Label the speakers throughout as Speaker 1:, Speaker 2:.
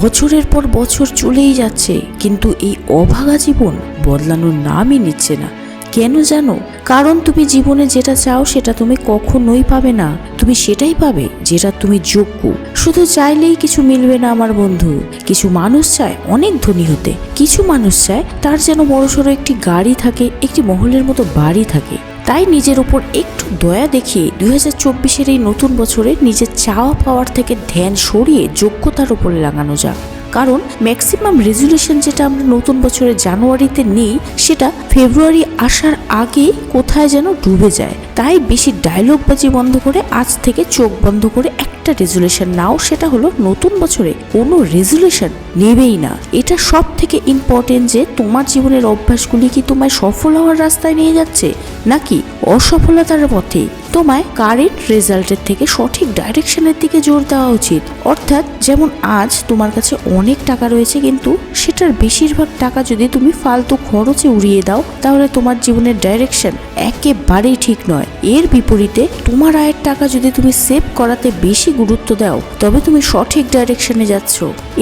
Speaker 1: বছরের পর বছর চলেই যাচ্ছে, কিন্তু এই অভাগা জীবন বদলানোর নামই নিচ্ছে না। কেন জানো? কারণ তুমি জীবনে যেটা চাও সেটা তুমি কখনোই পাবে না। তুমি সেটাই পাবে যেটা তুমি যোগ্য। শুধু চাইলেই কিছু মিলবে না, আমার বন্ধু। কিছু মানুষ চায় অনেক ধনী হতে। কিছু মানুষ চায় তার যেন বড়সড় একটি গাড়ি থাকে, একটি মহলের মতো বাড়ি থাকে। তাই নিজের উপর একটু দয়া দেখিয়ে দুই হাজার চব্বিশের এই নতুন বছরে নিজের চাওয়া পাওয়ার থেকে ধ্যান সরিয়ে যোগ্যতার উপরে লাগানো যাক। কারণ ম্যাক্সিমাম রেজুলেশন যেটা আমরা নতুন বছরে জানুয়ারিতে নিই, সেটা ফেব্রুয়ারি আসার আগে কোথায় যেন ডুবে যায়। তাই বেশি ডায়লগবাজি বন্ধ করে আজ থেকে চোখ বন্ধ করে একটা রেজুলেশন নাও, সেটা হলো নতুন বছরে কোনো রেজুলেশন নেবেই না। এটা সব থেকে ইম্পর্টেন্ট যে তোমার জীবনের অভ্যাসগুলি কি তোমায় সফল হওয়ার রাস্তায় নিয়ে যাচ্ছে, নাকি অসফলতার পথে? তোমায় কারেন্ট রেজাল্টের থেকে সঠিক ডাইরেকশনের দিকে জোর দেওয়া উচিত। অর্থাৎ যেমন আজ তোমার কাছে অনেক টাকা রয়েছে কিন্তু সেটার বেশিরভাগ টাকা যদি তুমি ফালতু খরচে উড়িয়ে দাও, তাহলে তোমার জীবনের ডাইরেকশন একেবারেই ঠিক নয়। এর বিপরীতে তোমার আয়ের টাকা যদি তুমি সেভ করাতে বেশি গুরুত্ব দাও, তবে তুমি সঠিক ডাইরেকশনে যাচ্ছ।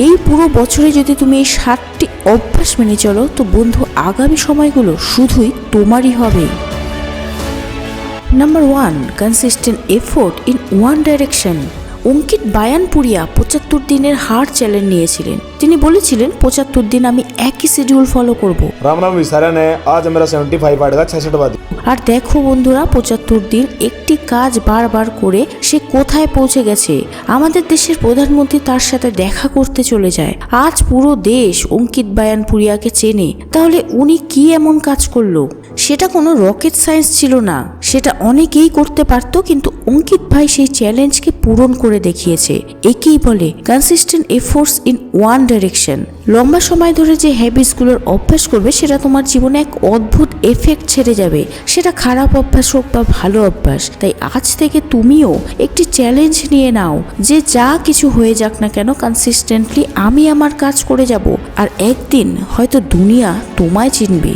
Speaker 1: এই পুরো বছরে যদি তুমি এই সাতটি অভ্যাস মেনে চলো, তো বন্ধু, আগামী সময়গুলো শুধুই তোমারই হবে। Number one consistent effort in one direction Ankit Baiyanpuria পঁচাত্তর দিনের হার চ্যালেঞ্জ নিয়েছিলেন। তিনি বলেছিলেন পঁচাত্তর দিন আমি একই শিডিউল ফলো করব।
Speaker 2: রাম রাম আজ আমরা 75 আটকা 66 বাদ।
Speaker 1: আর দেখো বন্ধুরা পঁচাত্তর দিন একটি কাজ বারবার করে সে কোথায় পৌঁছে গেছে? আমাদের দেশের প্রধানমন্ত্রী তার সাথে দেখা করতে চলে যায়। আজ পুরো দেশ অঙ্কিত বায়ানপুরিয়াকে চেনে। তাহলে উনি কি এমন কাজ করল? সেটা কোনো রকেট সায়েন্স ছিল না। সেটা অনেকেই করতে পারতো, কিন্তু অঙ্কিত ভাই সেই চ্যালেঞ্জকে পূরণ করে দেখিয়েছে। একেই বলে consistent efforts in one direction লম্বা সময় ধরে যে হ্যাবিটসগুলোর অভ্যাস করবে, সেটা তোমার জীবনে এক অদ্ভুত এফেক্ট ছেড়ে যাবে। সেটা খারাপ অভ্যাস হোক বা ভালো অভ্যাস, তাই আজ থেকে তুমিও একটি চ্যালেঞ্জ নিয়ে নাও, যে যা কিছু হয়ে যাক না কেন কনসিস্টেন্টলি আমি আমার কাজ করে যাব, আর একদিন হয়তো দুনিয়া তোমায় চিনবে।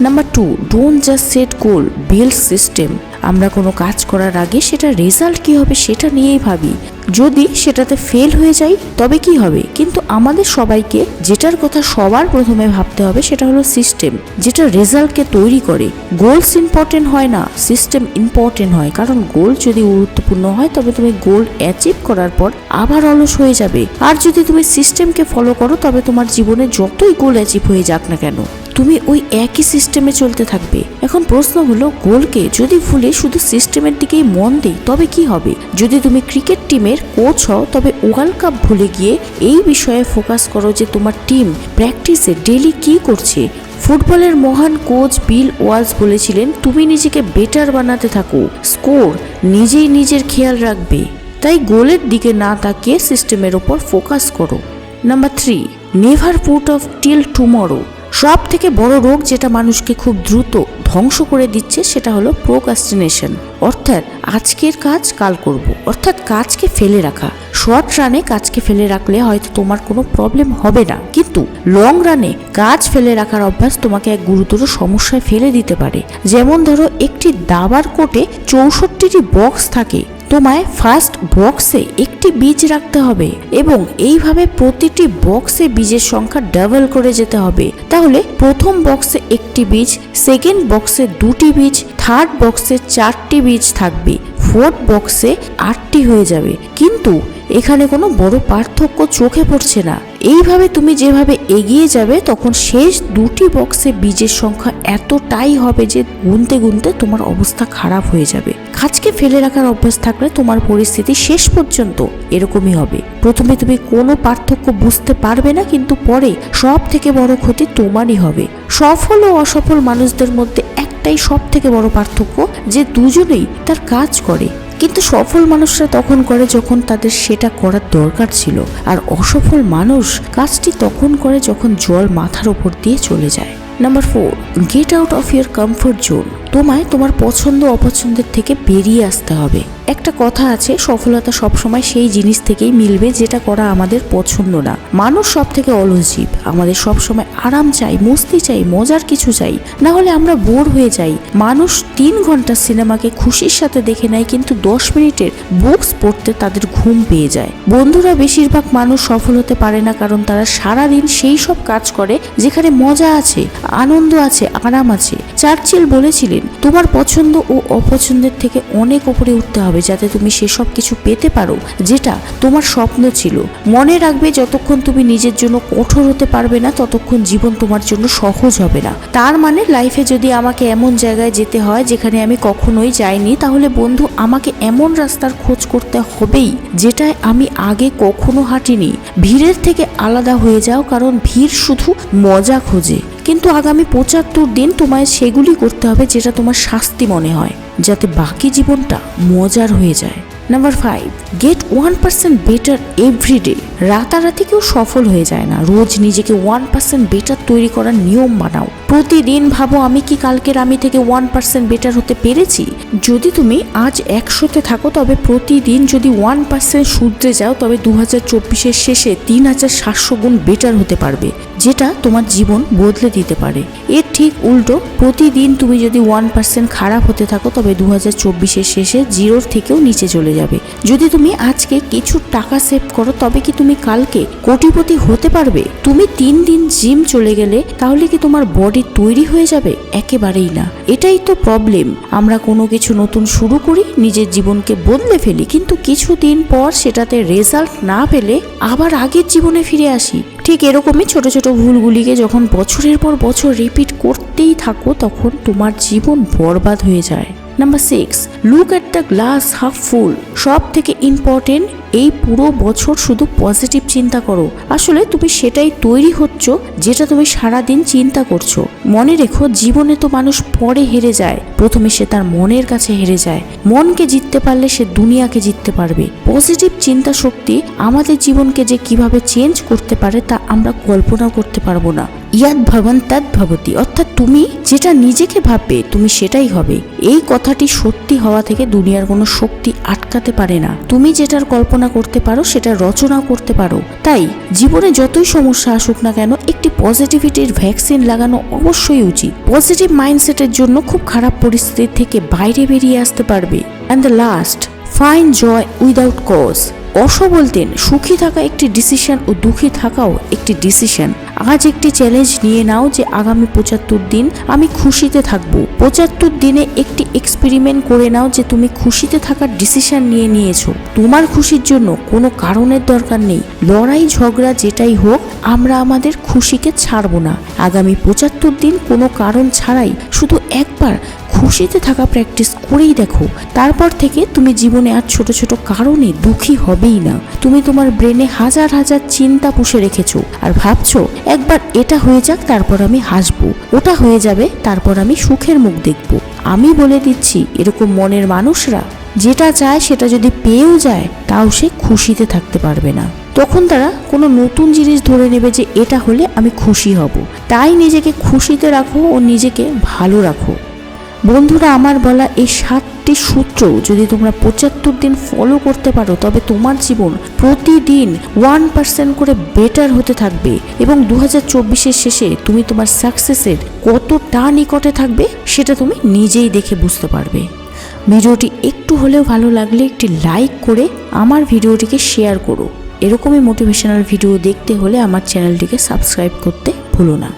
Speaker 1: Number two don't just set goal build system আমরা কোনো কাজ করার আগে সেটা রেজাল্ট কি হবে সেটা নিয়েই ভাবি। যদি সেটাতে ফেল হয়ে যাই, তবে কি হবে? কিন্তু আমাদের সবাইকে যেটার কথা সবার প্রথমে ভাবতে হবে সেটা হলো সিস্টেম যেটা রেজাল্টকে তৈরি করে। গোলস ইম্পর্টেন্ট হয় না সিস্টেম ইম্পর্টেন্ট হয়। কারণ গোল যদি গুরুত্বপূর্ণ হয়, তবে তুমি গোল অ্যাচিভ করার পর আবার অলস হয়ে যাবে। আর যদি তুমি সিস্টেমকে ফলো করো, তবে তোমার জীবনে যতই গোল অ্যাচিভ হয়ে যাক না কেন। তুমি ওই একই সিস্টেমে চলতে থাকবে। এখন প্রশ্ন হলো, গোলকে যদি ভুলে শুধু সিস্টেমের দিকেই মন দেই, তবে কি হবে? যদি তুমি ক্রিকেট টিমের কোচ হও, তবে ওয়ার্ল্ড কাপ ভুলে গিয়ে এই বিষয়ে ফোকাস করো যে তোমার টিম প্র্যাকটিসে ডেলি কি করছে। ফুটবলের মহান কোচ বিল ওয়ালস বলেছিলেন, তুমি নিজেকে বেটার বানাতে থাকো। স্কোর নিজেই নিজের খেয়াল রাখবে। তাই গোলের দিকে না তাকিয়ে সিস্টেমের ওপর ফোকাস করো। Number three never put off till tomorrow সব থেকে বড় রোগ যেটা মানুষকে খুব দ্রুত ধ্বংস করে দিচ্ছে সেটা হলো প্রোকাস্টিনেশন অর্থাৎ আজকের কাজ কাল করব। অর্থাৎ কাজকে ফেলে রাখা। শর্ট রানে কাজকে ফেলে রাখলে হয়তো তোমার কোনো প্রবলেম হবে না। কিন্তু লং রানে কাজ ফেলে রাখার অভ্যাস তোমাকে এক গুরুতর সমস্যায় ফেলে দিতে পারে। যেমন ধরো একটি দাবার কোটে চৌষট্টিটি বক্স থাকে। তোমায় ফার্স্ট বক্সে একটি বীজ রাখতে হবে এবং এইভাবে প্রতিটি বক্সে বীজের সংখ্যা ডাবল করে যেতে হবে। তাহলে প্রথম বক্সে একটি বীজ সেকেন্ড বক্সে দুটি বীজ থার্ড বক্সে চারটি বীজ থাকবে। ফোর্থ বক্সে আটটি হয়ে যাবে। কিন্তু এখানে কোনো বড় পার্থক্য চোখে পড়ছে না। এইভাবে তুমি যেভাবে এগিয়ে যাবে, তখন শেষ দুটি বক্সে বীজের সংখ্যা এতটাই হবে যে গুনতে গুনতে তোমার অবস্থা খারাপ হয়ে যাবে। কাজকে ফেলে রাখার অভ্যাস থাকলে তোমার পরিস্থিতি শেষ পর্যন্ত এরকমই হবে। প্রথমে তুমি কোনো পার্থক্য বুঝতে পারবে না, কিন্তু পরে সব থেকে বড় ক্ষতি তোমারই হবে। সফল ও অসফল মানুষদের মধ্যে একটাই সব থেকে বড় পার্থক্য যে দুজনেই তার কাজ করে। কিন্তু সফল মানুষরা তখন করে যখন তাদের সেটা করার দরকার ছিল। আর অসফল মানুষ কাজটি তখন করে যখন জল মাথার ওপর দিয়ে চলে যায়। Number four get out of your comfort zone তোমায় তোমার পছন্দ অপছন্দের থেকে বেরিয়ে আসতে হবে। একটা কথা আছে, সফলতা সবসময় সেই জিনিস থেকেই মিলবে যেটা করা আমাদের পছন্দ না। মানুষ সব থেকে অলস জীব আমাদের সবসময় আরাম চাই, মস্তি চাই, মজার কিছু চাই। না হলে আমরা বোর হয়ে যাই। মানুষ তিন ঘণ্টার সিনেমাকে খুশির সাথে দেখে নেয়, কিন্তু দশ মিনিটের বুকস পড়তে তাদের ঘুম পেয়ে যায়। বন্ধুরা, বেশিরভাগ মানুষ সফল হতে পারে না কারণ তারা সারাদিন সেই সব কাজ করে যেখানে মজা আছে, আনন্দ আছে, আরাম আছে। চার্চিল বলেছিলেন, তোমার পছন্দ ও অপছন্দের থেকে অনেক উপরে উঠতে হবে। যাতে তুমি সেসব কিছু পেতে পারো, যেটা তোমার স্বপ্ন ছিল। মনে রাখবে যতক্ষণ তুমি নিজের জন্য কঠোর হতে পারবে না, ততক্ষণ জীবন তোমার জন্য সহজ হবে না। তার মানে লাইফে যদি আমাকে এমন জায়গায় যেতে হয়, যেখানে আমি কখনোই যাইনি, তাহলে বন্ধু, আমাকে এমন রাস্তার খোঁজ করতে হবেই, যেটায় আমি আগে কখনো হাঁটিনি। ভিড়ের থেকে আলাদা হয়ে যাও, কারণ ভিড় শুধু মজা খোঁজে। কিন্তু আগামী পঁচাত্তর দিন তোমায় সেগুলি করতে হবে যেটা তোমার শাস্তি মনে হয়, যাতে বাকি জীবনটা মজার হয়ে যায়। Number five get one percent better every day রাতারাতি কেউ সফল হয়ে যায় না। রোজ নিজেকে ওয়ান পার্সেন্ট বেটার তৈরি করার নিয়ম বানাও। প্রতিদিন ভাবো, আমি কি কালকের আমি থেকে ওয়ান পার্সেন্ট বেটার হতে পেরেছি? যদি তুমি আজ একশোতে থাকো, তবে প্রতিদিন যদি ওয়ান পার্সেন্ট শুধরে যাও, তবে দু হাজার চব্বিশের শেষে তিন হাজার সাতশো গুণ বেটার হতে পারবে। যেটা তোমার জীবন বদলে দিতে পারে। এর ঠিক উল্টো, প্রতিদিন তুমি যদি ওয়ান পার্সেন্ট খারাপ হতে থাকো, তবে দু হাজার চব্বিশের শেষে জিরোর থেকেও নিচে চলে যাবে। যদি তুমি আজকে কিছু টাকা সেভ করো, তবে কি তুমি কালকে কোটিপতি হতে পারবে? তুমি তিন দিন জিম চলে গেলে, তাহলে কি তোমার বডি তৈরি হয়ে যাবে? একেবারেই না। এটাই তো প্রবলেম আমরা কোনো কিছু নতুন শুরু করি, নিজের জীবনকে বদলে ফেলি, কিন্তু কিছুদিন পর সেটাতে রেজাল্ট না পেলে আবার আগের জীবনে ফিরে আসি। ঠিক এরকমই ছোট ছোট ভুলগুলিকে যখন বছরের পর বছর রিপিট করতেই থাকো তখন তোমার জীবন বরবাদ হয়ে যায়। Number six look at the glass half full সব থেকে ইম্পর্টেন্ট এই পুরো বছর শুধু পজিটিভ চিন্তা করো। আসলে তুমি সেটাই তৈরি হচ্ছ, যেটা তুমি সারাদিন চিন্তা করছ। মনে রেখো, জীবনে তো মানুষ পরে হেরে যায়। প্রথমে সে তার মনের কাছে হেরে যায়। মনকে জিততে পারলে সে দুনিয়াকে জিততে পারবে। পজিটিভ চিন্তা শক্তি আমাদের জীবনকে যে কীভাবে চেঞ্জ করতে পারে, তা আমরা কল্পনা করতে পারব না। ইয়াদ ভাবন তাদ ভাবতি। অর্থাৎ তুমি যেটা নিজেকে ভাববে, তুমি সেটাই হবে। এই কথাটি সত্যি হওয়া থেকে দুনিয়ার কোনো শক্তি আটকাতে পারে না। তুমি যেটার কল্পনা করতে পারো সেটা রচনাও করতে পারো। তাই জীবনে যতই সমস্যা আসুক না কেন, একটি পজিটিভিটির ভ্যাকসিন লাগানো অবশ্যই উচিত। পজিটিভ মাইন্ডসেটের জন্য খুব খারাপ পরিস্থিতি থেকে বাইরে বেরিয়ে আসতে পারবে। And the last fine joy without cause Osho বলতেন সুখী থাকা একটি ডিসিশন ও দুঃখী থাকাও একটি ডিসিশন আজ একটি চ্যালেঞ্জ নিয়ে নাও যে আগামী পঁচাত্তর দিন আমি খুশিতে থাকব। পঁচাত্তর দিনে একটি এক্সপেরিমেন্ট করে নাও যে তুমি খুশিতে থাকার ডিসিশন নিয়ে নিয়েছো। তোমার খুশির জন্য কোনো কারণের দরকার নেই। লড়াই, ঝগড়া যেটাই হোক, আমরা আমাদের খুশিকে ছাড়বো না। আগামী পঁচাত্তর দিন কোনো কারণ ছাড়াই শুধু একবার খুশিতে থাকা প্র্যাকটিস করেই দেখো। তারপর থেকে তুমি জীবনে আর ছোট ছোট কারণে দুঃখী হবেই না। তুমি তোমার ব্রেনে হাজার হাজার চিন্তা পুষে রেখেছো আর ভাবছ, একবার এটা হয়ে যাক, তারপর আমি হাসবো। ওটা হয়ে যাবে, তারপর আমি সুখের মুখ দেখব। আমি বলে দিচ্ছি, এরকম মনের মানুষরা যেটা চায় সেটা যদি পেয়েও যায়, তাও সে খুশিতে থাকতে পারবে না। তখন তারা কোনো নতুন জিনিস ধরে নেবে যে এটা হলে আমি খুশি হব। তাই নিজেকে খুশিতে রাখো ও নিজেকে ভালো রাখো। বন্ধুরা, আমার বলা এই সাতটি সূত্র যদি তোমরা পঁচাত্তর দিন ফলো করতে পারো, তবে তোমার জীবন প্রতিদিন ওয়ান পার্সেন্ট করে বেটার হতে থাকবে এবং দু হাজার চব্বিশের শেষে তুমি তোমার সাকসেসের কতটা নিকটে থাকবে, সেটা তুমি নিজেই দেখে বুঝতে পারবে। ভিডিওটি একটু হলেও ভালো লাগলে একটি লাইক করে আমার ভিডিওটিকে শেয়ার করো। এরকমই মোটিভেশনাল ভিডিও দেখতে হলে আমার চ্যানেলটিকে সাবস্ক্রাইব করতে ভুলো না।